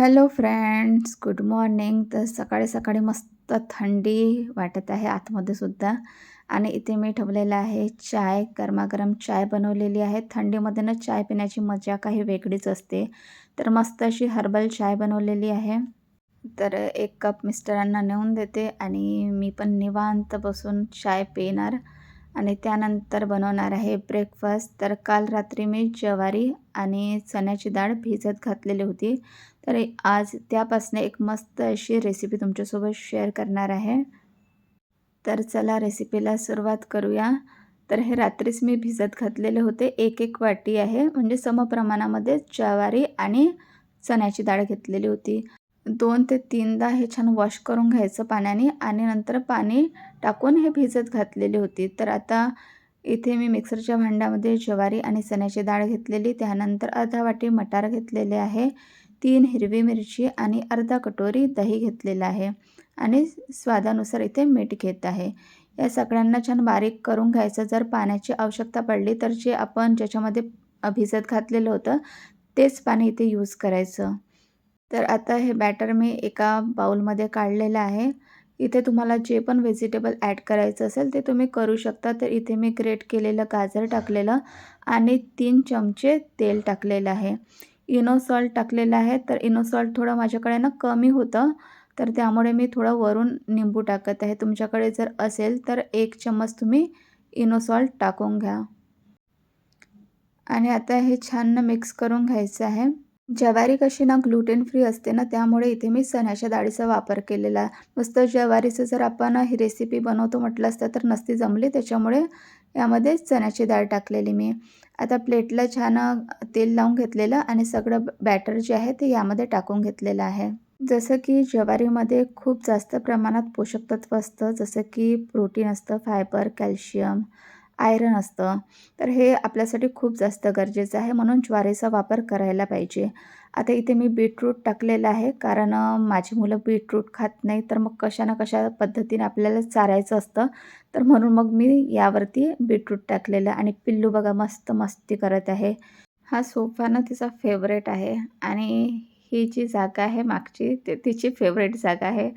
Hello friends good morning तर सकाळी सकाळी मस्त थंडी वाटत आहे आतमध्ये सुद्धा. आणि इथे मी ठेवलेलं आहे चाय गरमागरम चाय बनवलेली आहे. थंडीमध्ये ना चाय पिण्याची मजा काही वेगळीच असते. तर मस्त अशी हर्बल चाय बनवलेली आहे. तर एक कप मिस्टरांना नेऊन देते आणि मी पण निवांत बसून चाय पिणार. आणि त्यानंतर बनवणार आहे ब्रेकफास्ट तर काल रात्री मी ज्वारी आणि चण्याची डाळ भिजत घातलेली होती. तर आज त्यापासून एक मस्त अशी रेसिपी तुमच्यासोबत शेअर करणार आहे. तर चला रेसिपीला सुरुवात करूया. तर हे रात्रीच मी भिजत घातलेले होते. एक एक वाटी आहे. म्हणजे समप्रमाणामध्ये ज्वारी आणि चण्याची डाळ घेतलेली होती. दोन ते तीनदा हे छान वॉश करून घ्यायचं पाण्याने आणि नंतर पाणी टाकून हे भिजत घातलेली होती. तर आता इथे मी मिक्सरच्या भांड्यामध्ये ज्वारी आणि चण्याची डाळ घेतलेली त्यानंतर अर्धा वाटी मटार घेतलेले आहे तीन हिरवी मिरची आणि अर्धा कटोरी दही घेतलेलं आहे आणि स्वादानुसार इथे मीठ घेत आहे. या सगळ्यांना छान बारीक करून घ्यायचं. जर पाण्याची आवश्यकता पडली तर जे आपण ज्याच्यामध्ये भिजत घातलेलं होतं तेच पाणी इथे यूज करायचं. तर आता हे बॅटर मी एका बाउलमध्ये काढलेलं आहे. इथे तुम्हाला जे पण व्हेजिटेबल ॲड करायचं असेल ते तुम्ही करू शकता. तर इथे मी ग्रेट केलेलं गाजर टाकलेलं आणि तीन चमचे तेल टाकलेलं आहे. इनो सॉल्ट टाकलेलं आहे. तर इनो सॉल्ट थोडं माझ्याकडे ना कमी होतं. तर त्यामुळे मी थोडं वरून निंबू टाकत आहे. तुमच्याकडे जर असेल तर एक चम्मच तुम्ही इनो सॉल्ट टाकून घ्या. आणि आता हे छान मिक्स करून घ्यायचं आहे. ज्वारी कशी ना ग्लुटेन फ्री असते ना त्यामुळे इथे मी चण्याच्या डाळीचा वापर केलेला आहे. नुसतं ज्वारीचं जर आपण ही रेसिपी बनवतो म्हटलं असतं तर नसती जमली त्याच्यामुळे यामध्ये चण्याची डाळ टाकलेली मी. आता प्लेटला छान तेल लावून घेतलेलं आणि सगळं बॅटर जे आहे ते यामध्ये टाकून घेतलेलं आहे. जसं की ज्वारीमध्ये खूप जास्त प्रमाणात पोषक तत्व असतं जसं की प्रोटीन असतं फायबर कॅल्शियम आयरन असतं. तर हे आपल्यासाठी खूप जास्त गरजेचं आहे. म्हणून ज्वारीचा वापर करायला पाहिजे. आता इथे मी बीटरूट टाकलेलं आहे. कारण माझी मुलं बीटरूट खात नाही तर मग कशा ना कशा पद्धतीने आपल्याला चारायचं असतं. तर म्हणून मग मी यावरती बीटरूट टाकलेलं आणि पिल्लू बघा मस्त मस्ती करत आहे. हा सोफा ना तिचा फेवरेट आहे. आणि ही जी जागा आहे मागची ते तिची फेवरेट जागा आहे.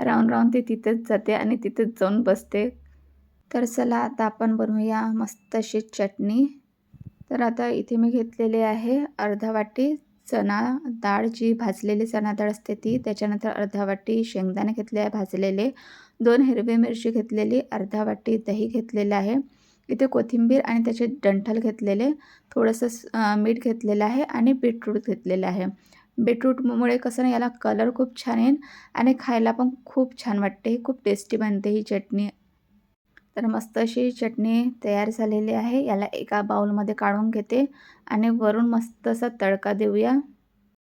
राहून राहून ती तिथेच जाते आणि तिथेच जाऊन बसते. तर चला आता आपण बनवूया मस्त अशी चटणी. तर आता इथे मी घेतलेली आहे अर्धा वाटी चणा डाळ जी भाजलेली चणा डाळ असते ती त्याच्यानंतर अर्धा वाटी शेंगदाणे घेतले आहे भाजलेले. दोन हिरवी मिरची घेतलेली अर्धा वाटी दही घेतलेलं आहे. इथे कोथिंबीर आणि त्याचे डंठल घेतलेले थोडंसं मीठ घेतलेलं आहे आणि बीटरूट घेतलेलं आहे. बीटरूटमुळे कसं ना याला कलर खूप छान येईल आणि खायला पण खूप छान वाटते खूप टेस्टी बनते ही चटणी. तर मस्त अशी चटणी तयार झालेली आहे. याला एका बाउलमध्ये काढून घेते आणि वरून मस्त असा तडका देऊया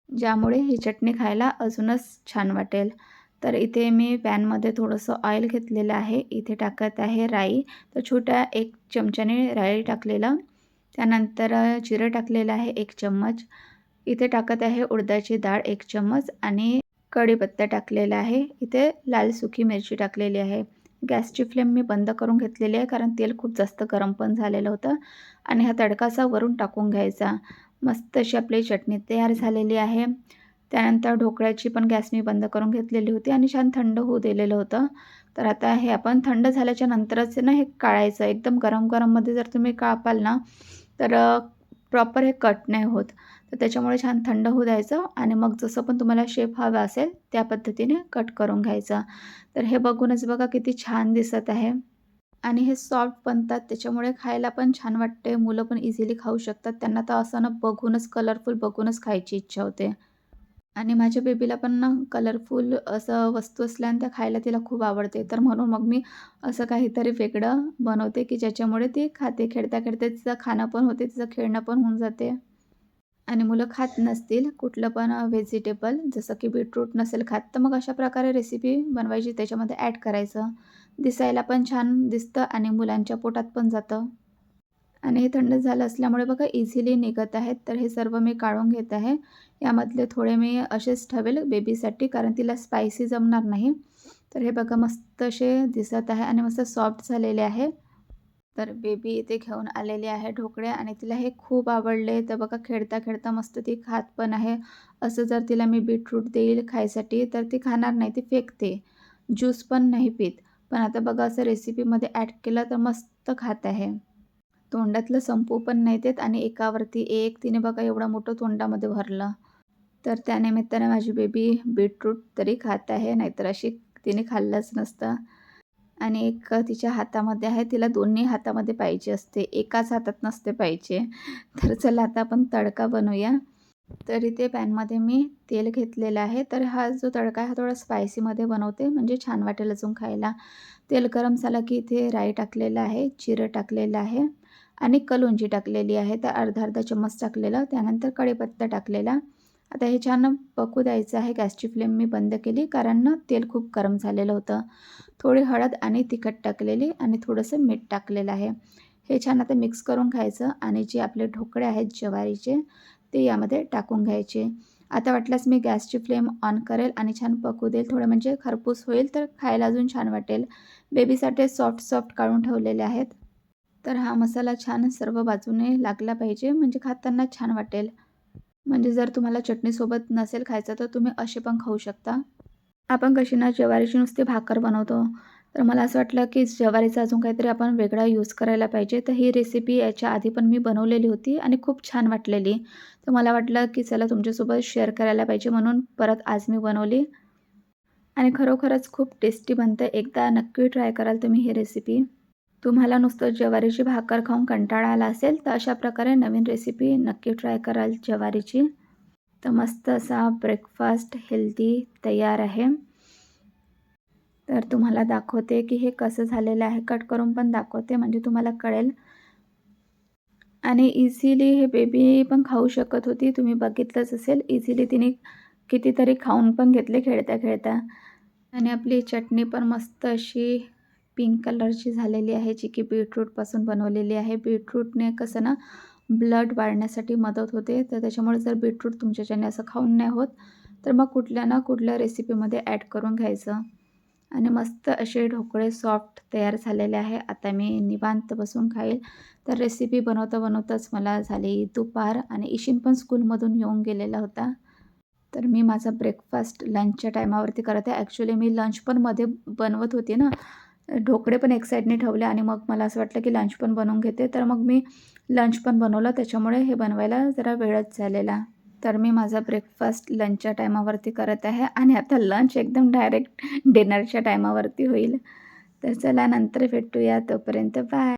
ज्यामुळे ही चटणी खायला अजूनच छान वाटेल. तर इथे मी पॅनमध्ये थोडंसं ऑइल घेतलेलं आहे. इथे टाकत आहे राई. तर छोट्या एक चमच्याने राई टाकलेलं. त्यानंतर जिरं टाकलेलं आहे एक चम्मच. इथे टाकत आहे उडदाची डाळ एक चम्मच आणि कढीपत्ता टाकलेला आहे. इथे लाल सुकी मिरची टाकलेली आहे. गॅसची फ्लेम मी बंद करून घेतलेली आहे कारण तेल खूप जास्त गरम पण झालेलं होतं. आणि हा तडकासा वरून टाकून घ्यायचा. मस्त अशी आपली चटणी तयार झालेली आहे. त्यानंतर ढोकळ्याची पण गॅस मी बंद करून घेतलेली होती आणि छान थंड होऊ दिलेलं होतं. तर आता हे आपण थंड झाल्याच्या नंतरच ना हे काढायचं एकदम गरम गरममध्ये जर तुम्ही कापाल ना तर प्रॉपर हे कट नाही होत. तर त्याच्यामुळे छान थंड होऊ द्यायचं आणि मग जसं पण तुम्हाला शेप हवा असेल त्या पद्धतीने कट करून घ्यायचं. तर हे बघूनच बघा किती छान दिसत आहे. आणि हे सॉफ्ट बनतात त्याच्यामुळे खायला पण छान वाटते. मुलं पण इझिली खाऊ शकतात. त्यांना तर असं ना बघूनच कलरफुल बघूनच खायची इच्छा होते. आणि माझ्या बेबीला पण ना कलरफुल असं वस्तू असल्याने त्या खायला तिला खूप आवडते. तर म्हणून मग मी असं काहीतरी वेगळं बनवते की ज्याच्यामुळे ती खाते. खेळता खेळता तिचं खाणं पण होते तिचं खेळणं पण होऊन जाते. आणि मुलं खात नसतील कुठलं पण व्हेजिटेबल जसं की बीटरूट नसेल खात तर मग अशा प्रकारे रेसिपी बनवायची त्याच्यामध्ये ॲड करायचं. दिसायला पण छान दिसतं आणि मुलांच्या पोटात पण जातं. आणि हे थंड झालं असल्यामुळे बघा इझिली निघत आहेत. तर हे सर्व मी काढून घेत आहे. यामधले थोडे मी असेच ठेवेल बेबीसाठी कारण तिला स्पायसी जमणार नाही. तर हे बघा मस्त असे दिसत आहे आणि मस्त सॉफ्ट झालेले आहे. तर बेबी इथे घेऊन आलेली आहे ढोकळे आणि तिला हे खूप आवडले. तर बघा खेळता खेळता मस्त ती खात पण आहे. असं जर तिला मी बीटरूट देईल खायसाठी तर ती खाणार नाही ती फेकते. ज्यूस पण नाही पित. पण आता बघा असं रेसिपीमध्ये ॲड केलं तर मस्त खात आहे. तोंडातलं संपू पण नाही देत आणि एकावरती एक तिने बघा एवढं मोठं तोंडामध्ये भरलं. तर त्यानिमित्ताने माझी बेबी बीटरूट तरी खात आहे नाहीतर अशी तिने खाल्लंच नसतं. आणि एक तिच्या हातामध्ये आहे तिला दोन्ही हातामध्ये पाहिजे असते. एकाच हातात नसते पाहिजे. तर चला आता आपण तडका बनवूया. तर इथे पॅनमध्ये मी तेल घेतलेलं आहे. तर हा जो तडका आहे हा थोडा स्पायसीमध्ये बनवते म्हणजे छान वाटेल अजून खायला. तेल गरम झालं की इथे राई टाकलेलं आहे जिरं टाकलेलं आहे. आणि कलुंजी टाकलेली आहे. तर अर्धा अर्धा चम्मच टाकलेलं. त्यानंतर कढीपत्ता टाकलेला. आता हे छान पकू द्यायचं आहे. गॅसची फ्लेम मी बंद केली कारण ना तेल खूप गरम झालेलं होतं. थोडी हळद आणि तिखट टाकलेली आणि थोडंसं मीठ टाकलेलं आहे. हे छान आता मिक्स करून खायचं आणि जे आपले ढोकळे आहेत ज्वारीचे ते यामध्ये टाकून घ्यायचे. आता वाटल्यास मी गॅसची फ्लेम ऑन करेल आणि छान पकू देईल. थोडं म्हणजे खरपूस होईल तर खायला अजून छान वाटेल. बेबीसाठी सॉफ्ट सॉफ्ट काढून ठेवलेले आहेत. तर हा मसाला छान सर्व बाजूने लागला पाहिजे म्हणजे खाताना छान वाटेल. म्हणजे जर तुम्हाला चटणीसोबत नसेल खायचं तर तुम्ही असे पण खाऊ शकता. आपण कशी ना ज्वारीची नुसती भाकर बनवतो. तर मला असं वाटलं की ज्वारीचा अजून काहीतरी आपण वेगळा यूज करायला पाहिजे. तर ही रेसिपी याच्या आधी पण मी बनवलेली होती आणि खूप छान वाटलेली. तर मला वाटलं की चला तुमच्यासोबत शेअर करायला पाहिजे म्हणून परत आज मी बनवली. आणि खरोखरच खूप टेस्टी बनतं. एकदा नक्की ट्राय कराल तुम्ही ही रेसिपी तुम्हाला नुसतं ज्वारीची भाकर खाऊन कंटाळा आला असेल तर अशा प्रकारे नवीन रेसिपी नक्की ट्राय कराल ज्वारीची. तर मस्त असा ब्रेकफास्ट हेल्दी तयार आहे. तर तुम्हाला दाखवते की हे कसं झालेलं आहे. कट करून पण दाखवते म्हणजे तुम्हाला कळेल. आणि इझिली हे बेबी पण खाऊ शकत होती तुम्ही बघितलंच असेल. इझिली तिने कितीतरी खाऊन पण घेतले खेळता खेळता आणि आपली चटणी पण मस्त अशी पिंक कलरची झालेली आहे जी की बीटरूटपासून बनवलेली आहे. बीटरूटने कसं ना ब्लड वाढण्यासाठी मदत होते. तर त्याच्यामुळे जर बीटरूट तुमच्याच्याने असं खाऊन नाही होत तर मग कुठल्या ना कुठल्या रेसिपीमध्ये ॲड करून घ्यायचं. आणि मस्त असे ढोकळे सॉफ्ट तयार झालेले आहे. आता मी निवांत बसून खाईल. तर रेसिपी बनवता बनवताच मला झाली दुपार आणि इशिन पण स्कूलमधून येऊन गेलेला होता. तर मी माझा ब्रेकफास्ट लंचच्या टायमावरती करत. आहे ॲक्च्युली मी लंच पण मध्ये बनवत होती ना. ढोकळे पण एक साईडने ठेवले आणि मग मला असं वाटलं की लंच पण बनवून घेते. तर मग मी लंच पण बनवलं. त्याच्यामुळे हे बनवायला जरा वेळच झालेला. तर मी माझा ब्रेकफास्ट लंचच्या टायमावरती करत आहे. आणि आता लंच एकदम डायरेक्ट डिनरच्या टायमावरती होईल. तर चला नंतर भेटूया तोपर्यंत. बाय